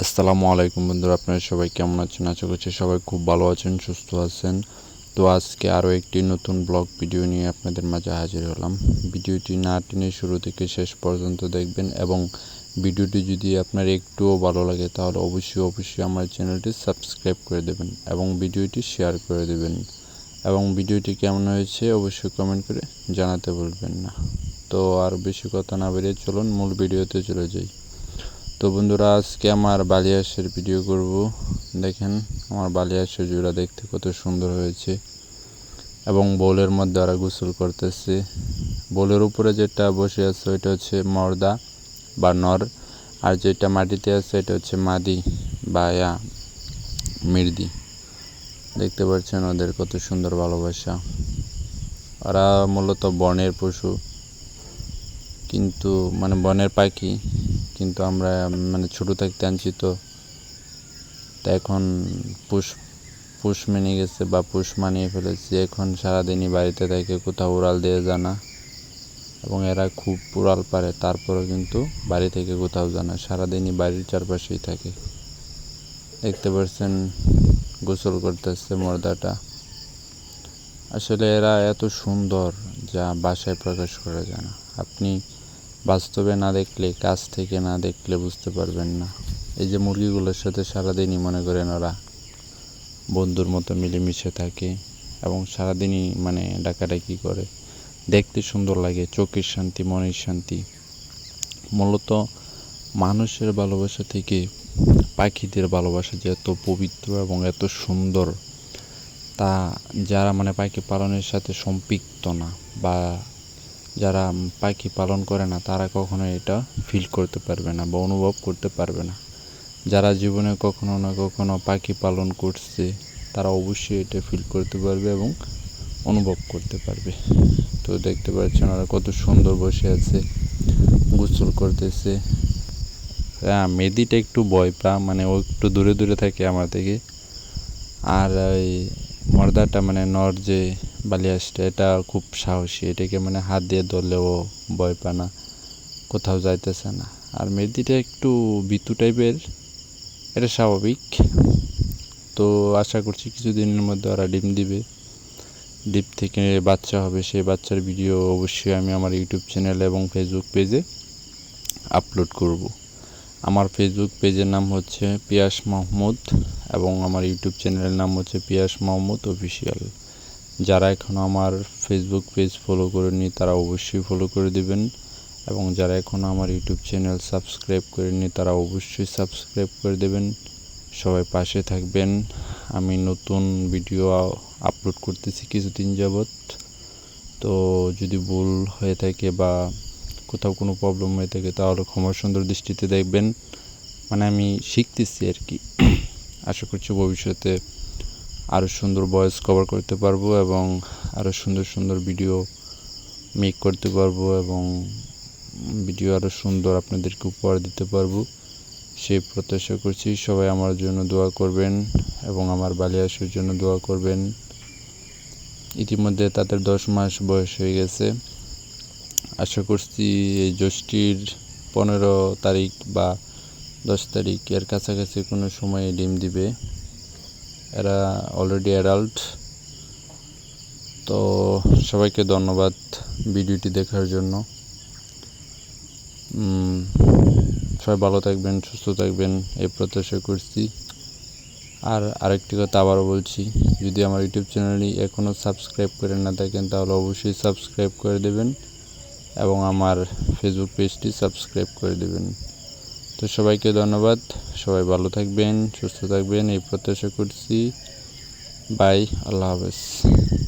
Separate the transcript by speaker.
Speaker 1: আসসালামু আলাইকুম বন্ধুরা, আপনারা সবাই কেমন আছেন? আশা করছি সবাই খুব ভালো আছেন, সুস্থ আছেন। তো আজকে আরও একটি নতুন ব্লগ ভিডিও নিয়ে আপনাদের মাঝে হাজির হলাম। ভিডিওটি না টেনে শুরু থেকে শেষ পর্যন্ত দেখবেন এবং ভিডিওটি যদি আপনার একটুও ভালো লাগে, তাহলে অবশ্যই অবশ্যই আমার চ্যানেলটি সাবস্ক্রাইব করে দেবেন এবং ভিডিওটি শেয়ার করে দেবেন। এবং ভিডিওটি কেমন হয়েছে অবশ্যই কমেন্ট করে জানাতে ভুলবেন না। তো আর বেশি কথা না বেরিয়ে চলুন, মূল ভিডিওতে চলে যাই। তো বন্ধুরা, আজকে আমার বালিয়াসের ভিডিও করব। দেখেন, আমার বালিয়াসের জোড়া দেখতে কত সুন্দর হয়েছে এবং বোলের মধ্যে ওরা গোসল করতেছে। বোলের উপরে যেটা বসে আছে, ওইটা হচ্ছে মর্দা বা নর, আর যেটা মাটিতে আছে, এটা হচ্ছে মাদি বা ইয়া, মির্দি। দেখতে পাচ্ছেন ওদের কত সুন্দর ভালোবাসা। ওরা মূলত বনের পশু, কিন্তু মানে বনের পাখি। কিন্তু আমরা মানে ছোটো থাকতে আনছি তো। তা এখন পুষ পুষ মেনে গেছে বা পুষ মানিয়ে ফেলেছি। এখন সারাদিনই বাড়িতে থাকে, কোথাও উড়াল দিয়ে জানা। এবং এরা খুব উড়াল পারে, তারপরেও কিন্তু বাড়ি থেকে কোথাও জানা। সারাদিনই বাড়ির চারপাশেই থাকে। দেখতে পাচ্ছেন গোসল করতেছে মর্দাটা। আসলে এরা এত সুন্দর যা বাসায় প্রকাশ করা যায় না। আপনি বাস্তবে না দেখলে, কাছ থেকে না দেখলে বুঝতে পারবেন না। এই যে মুরগিগুলোর সাথে সারাদিনই মনে করেন ওরা বন্ধুর মতো মিলেমিশে থাকে এবং সারাদিনই মানে ডাকাডাকি করে। দেখতে সুন্দর লাগে, চোখের শান্তি, মনের শান্তি। মূলত মানুষের ভালোবাসা থেকে পাখিদের ভালোবাসা যে এত পবিত্র এবং এত সুন্দর, তা যারা মানে পাখি পালনের সাথে সম্পৃক্ত না বা যারা পাখি পালন করে না, তারা কখনো এটা ফিল করতে পারবে না বা অনুভব করতে পারবে না। যারা জীবনে কখনো না কখনো পাখি পালন করছে, তারা অবশ্যই এটা ফিল করতে পারবে এবং অনুভব করতে পারবে। তো দেখতে পাচ্ছেন ওরা কত সুন্দর বসে আছে, গোসল করতেছে। হ্যাঁ মেদিটা একটু ভয় পা মানে ও একটু দূরে দূরে থাকে আমার থেকে আর ওই মর্দাটা মানে নর যে বালি বালিয়াসটা এটা খুব সাহসী। এটাকে মানে হাত দিয়ে ধরলেও ভয় পায় না, কোথাও যাইতেছে না। আর মেদিটা একটু বিতু টাইপের, এটা স্বাভাবিক। তো আশা করছি কিছুদিনের মধ্যে ওরা ডিম দিবে। ডিপ থেকে বাচ্চা হবে, সেই বাচ্চার ভিডিও অবশ্যই আমি আমার ইউটিউব চ্যানেল এবং ফেসবুক পেজে আপলোড করব। আমার ফেসবুক পেজের নাম হচ্ছে পিয়াস মাহমুদ এবং আমার ইউটিউব চ্যানেলের নাম হচ্ছে পিয়াস মাহমুদ অফিসিয়াল যারা এখনও আমার ফেসবুক পেজ ফলো করেনি তারা অবশ্যই ফলো করে দেবেন এবং যারা এখনও আমার ইউটিউব চ্যানেল সাবস্ক্রাইব করেনি তারা অবশ্যই সাবস্ক্রাইব করে দেবেন। সবাই পাশে থাকবেন। আমি নতুন ভিডিও আপলোড করতেছি কিছুদিন যাবৎ। তো যদি ভুল হয়ে থাকে বা কোথাও কোনো প্রবলেম হয়ে থাকে, তাহলে ক্ষমা সুন্দর দৃষ্টিতে দেখবেন। মানে আমি শিখতেছি আর কি। আশা করছি ভবিষ্যতে আরও সুন্দর ভয়েস কভার করতে পারব এবং আরও সুন্দর সুন্দর ভিডিও মেক করতে পারব এবং ভিডিও আরও সুন্দর আপনাদেরকে উপহার দিতে পারব। সেই প্রত্যাশা করছি। সবাই আমার জন্য দোয়া করবেন এবং আমার বালিয়াসের জন্য দোয়া করবেন। ইতিমধ্যে তাদের দশ মাস বয়স হয়ে গেছে। আশা করছি এই জ্যৈষ্ঠীর পনেরো তারিখ বা দশ তারিখ এর কাছাকাছি কোনো সময়ে ডিম দিবে। এরা অলরেডি অ্যাডাল্ট তো সবাইকে ধন্যবাদ ভিডিওটি দেখার জন্য। সবাই ভালো থাকবেন, সুস্থ থাকবেন, এই প্রত্যাশা করছি। আর আরেকটি কথা আবারও বলছি, যদি আমার ইউটিউব চ্যানেলটি এখনও সাবস্ক্রাইব করে না থাকেন, তাহলে অবশ্যই সাবস্ক্রাইব করে দেবেন। এবং আমার ফেসবুক পেজটি সাবস্ক্রাইব করে দেবেন। তো সবাইকে ধন্যবাদ। সবাই ভালো থাকবেন, সুস্থ থাকবেন। এই প্রত্যাশা করছি। বাই আল্লাহ হাফেজ।